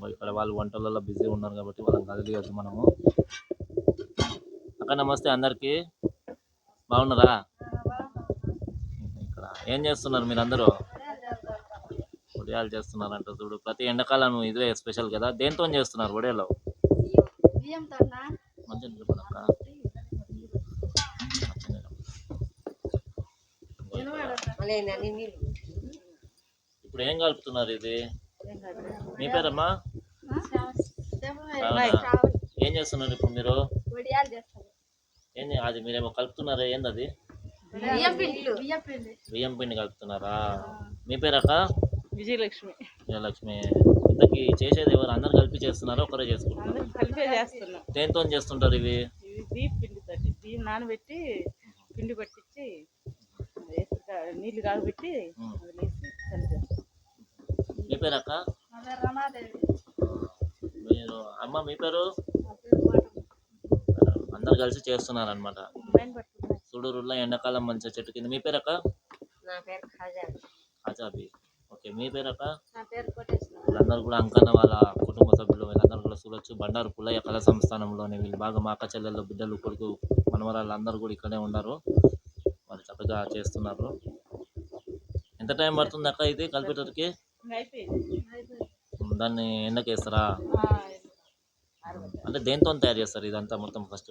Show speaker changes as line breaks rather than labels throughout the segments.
ఇంకో ఇక్కడ వాళ్ళు వంటలలో బిజీ ఉన్నారు కాబట్టి వాళ్ళని కదిలియొద్దు మనము అక్క నమస్తే అందరికీ. బాగున్నారా? ఇక్కడ ఏం చేస్తున్నారు మీరందరూ? వడియాలు చేస్తున్నారంట చూడు. ప్రతి ఎండాకాలం ఇదే స్పెషల్ కదా. దేంతో చేస్తున్నారు వడియాలు? మంచిగా అక్క. ఇప్పుడు ఏం కలుపుతున్నారు ఇది? మీ పేరమ్మా? ఏం చేస్తున్నారు ఇప్పుడు మీరు? ఏంది అది మీరేమో కలుపుతున్నారా? ఏంది అది
బియ్యం పిండి.
కలుపుతున్నారా? మీ పేరక్క?
విజయలక్ష్మి.
లక్ష్మి ఇంతకీ చేసేది ఎవరు? అందరు కలిపి చేస్తున్నారా? ఒకరే చేసుకుంటున్నారు?
అందరం కలిపే చేస్తున్నాం.
దేంతో చేస్తుంటారు ఇవి?
పిండి నానబెట్టి పిండి పట్టించి నీళ్ళు కాగబెట్టి
మీ పేరక్క?
రమాదేవి.
మీరు అమ్మ మీ పేరు? అందరు కలిసి చేస్తున్నారు అనమాట సుడూరులో ఎండాకాలం మంచిగా చెట్టు కింద. మీ పేరక్క? అజాబి ఓకే మీ పేరక్క? వీళ్ళందరూ కూడా అంకన్న వాళ్ళ కుటుంబ సభ్యులు వీళ్ళందరూ కూడా చూడొచ్చు. బండారు పుల్లయ్య కళా సంస్థానంలోని వీళ్ళు బాగా మా అక్క చెల్లెళ్ళు బిడ్డలు కొడుకు మనవరాళ్ళు అందరూ కూడా ఇక్కడే ఉన్నారు. వాళ్ళు చక్కగా చేస్తున్నారు. ఎంత టైం పడుతుంది అక్క ఇది కలిపేటరికి దాన్ని ఎండకేస్తారా? అంటే దేంతో తయారు చేస్తారు ఇదంతా మొత్తం ఫస్ట్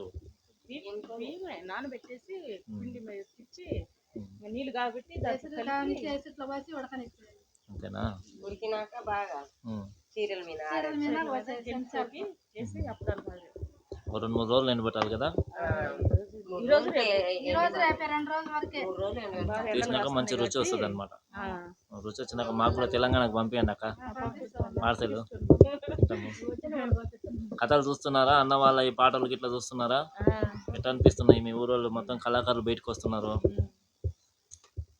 నానబెట్టేసి పిండి ఇచ్చి
పోసి ఉడకనిచ్చేది.
అంతేనా?
ఉడికినాక బాగా. చీరల మీద
చేసి అప్పుడు
రెండు మూడు రోజులు ఎండబెట్టాలి కదా? తీసినాక మంచి రుచి వస్తుంది అనమాట
ఆ,
రుచి వచ్చినాక మాకు కూడా తెలంగాణకు పంపించండి అక్క. పార్సెల్ కథలు చూస్తున్నారా? అన్న వాళ్ళ ఈ పాటలు గిట్లా చూస్తున్నారా? ఎట్లా అనిపిస్తున్నాయి? మీ ఊరోళ్ళు మొత్తం కళాకారులు బయటకు వస్తున్నారు.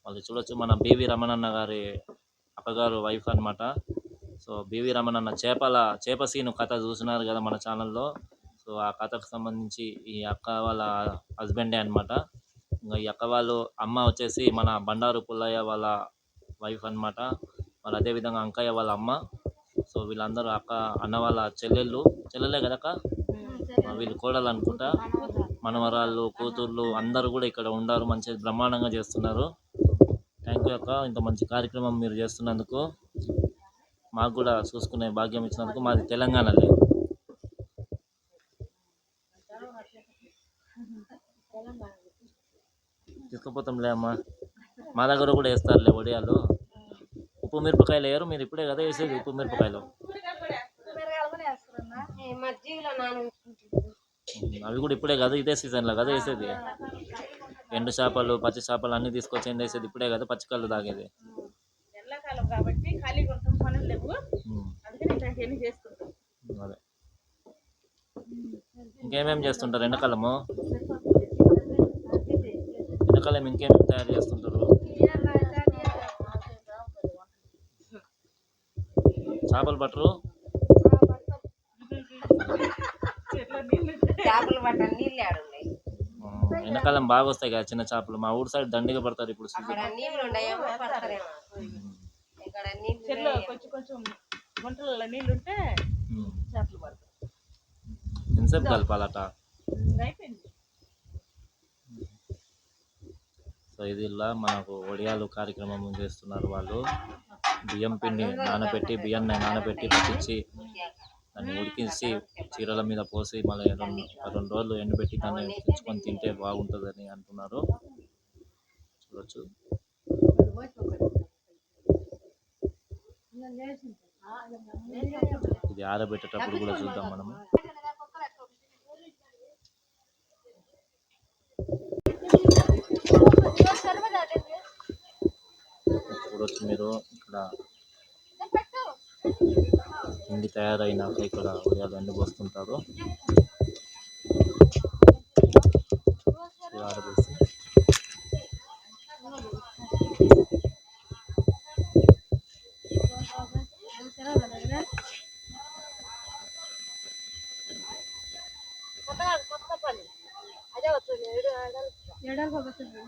వాళ్ళు చూడొచ్చు. మన బివి రమణన్న గారి అక్కగారు వైఫ్ అన్నమాట. సో బివి రమణన్న చేపల చేప సీను కథ చూసినారు కదా మన ఛానల్లో. సో ఆ కథకు సంబంధించి ఈ అక్క వాళ్ళ హస్బెండే అన్నమాట. ఇంకా ఈ అక్క వాళ్ళు అమ్మ వచ్చేసి మన బండారు పుల్లయ్య వాళ్ళ వైఫ్ అన్నమాట. వాళ్ళు అదేవిధంగా అంకయ్య వాళ్ళ అమ్మ. సో వీళ్ళందరూ అక్క అన్న వాళ్ళ చెల్లెళ్ళు చెల్లెలే కదక్క? ఆ, వీళ్ళు కోడలు అనుకుంటా మనవరాళ్ళు కూతుర్లు అందరూ కూడా ఇక్కడ ఉండారు మంచి బ్రహ్మాండంగా చేస్తున్నారు. థ్యాంక్ యూ అక్క. ఇంత మంచి కార్యక్రమం మీరు చేస్తున్నందుకు మాకు కూడా చూసుకునే భాగ్యం ఇచ్చినందుకు మాది తెలంగాణలే. తీసుకుపోతాంలే అమ్మా. మా దగ్గర కూడా వేస్తారులే వడియాలు ఉప్పు మిరపకాయలు వేయరు మీరు ఇప్పుడే కదా వేసేది ఉప్పు మిరపకాయలు అవి కూడా ఇప్పుడే కదా ఇదే సీజన్లో కదా వేసేది. ఎండు చేపలు పచ్చి చేపలు అన్నీ తీసుకొచ్చి ఎండ వేసేది ఇప్పుడే కదా పచ్చికళ్ళు తాగేది.
ఎండాకాలం కాబట్టి ఖాళీగా ఉంటాం పనులు లేవు.
ఉమ్,
అందుకని ఇట్లాంటివన్నీ చేసుకుంటాం.
అదే. ఇంకేమేమి చేస్తుంటారు ఎండాకాలము? ఎండాకాలం ఇంకేమేమి తయారు చేస్తుంటారు? చేపలు పట్టరు ఎండాకాలం బాగా వస్తాయి కదా చిన్న చేపలు. మా ఊరు సైడ్ దండిగా పడతారు ఇప్పుడు ఎంతసేపు కలపాలట?
అయిపోయింది.
సో ఇది ఇలా మనకు వడియాలు కార్యక్రమం చేస్తున్నారు వాళ్ళు. బియ్యం పిండి నానబెట్టి బియ్యాన్ని నానబెట్టి పట్టించి దాన్ని ఉడికించి చీరల మీద పోసి మళ్ళీ రెండు రెండు రోజులు ఎండబెట్టి దాన్ని తెచ్చుకొని తింటే బాగుంటుందని అంటున్నారు. చూడొచ్చు. ఇది ఆరబెట్టేటప్పుడు కూడా చూద్దాం మనము. చూడవచ్చు మీరు ఇక్కడ పిండి తయారైనాక ఇక్కడ ఉదయాలు అన్ని పోస్తుంటారు. ఆరబేసి
ఏడాది పోతుంది.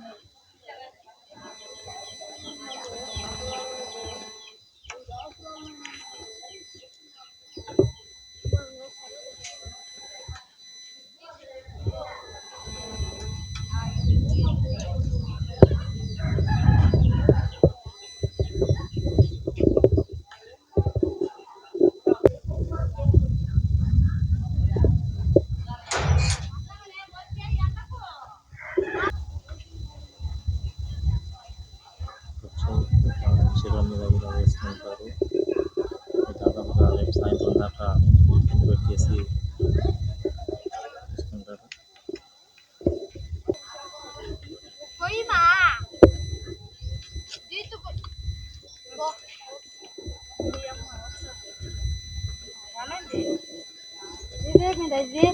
చెరువు మీద ఇలా వేసుకుంటారు ఇది దాదాపుగా రేపు సాయంత్రం దాకా పిండి పెట్టేసి వేసుకుంటారు
ఇదే మీద ఇది